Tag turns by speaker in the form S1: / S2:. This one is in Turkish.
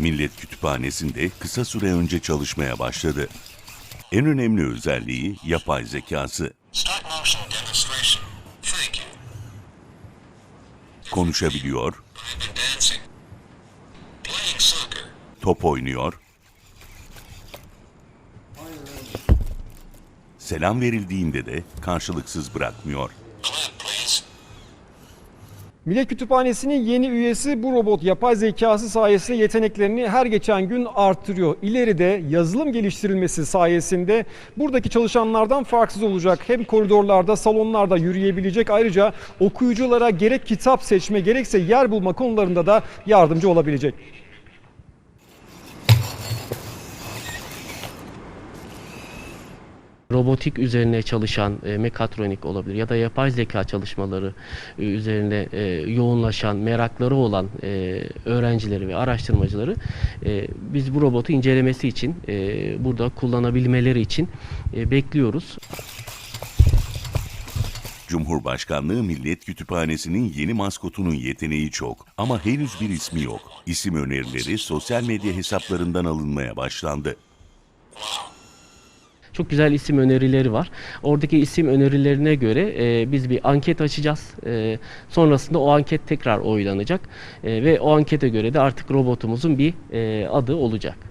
S1: Millet Kütüphanesi'nde kısa süre önce çalışmaya başladı. En önemli özelliği yapay zekası. Konuşabiliyor, top oynuyor, selam verildiğinde de karşılıksız bırakmıyor.
S2: Millet Kütüphanesi'nin yeni üyesi bu robot yapay zekası sayesinde yeteneklerini her geçen gün artırıyor. İleride yazılım geliştirilmesi sayesinde buradaki çalışanlardan farksız olacak. Hem koridorlarda, salonlarda yürüyebilecek. Ayrıca okuyuculara gerek kitap seçme gerekse yer bulma konularında da yardımcı olabilecek.
S3: Robotik üzerine çalışan e, mekatronik olabilir ya da yapay zeka çalışmaları e, üzerine e, yoğunlaşan, merakları olan e, öğrencileri ve araştırmacıları e, biz bu robotu incelemesi için, e, burada kullanabilmeleri için e, bekliyoruz.
S1: Cumhurbaşkanlığı Millet Kütüphanesi'nin yeni maskotunun yeteneği çok ama henüz bir ismi yok. İsim önerileri sosyal medya hesaplarından alınmaya başlandı.
S3: Çok güzel isim önerileri var. Oradaki isim önerilerine göre e, biz bir anket açacağız. E, sonrasında o anket tekrar oylanacak E, ve o ankete göre de artık robotumuzun bir e, adı olacak.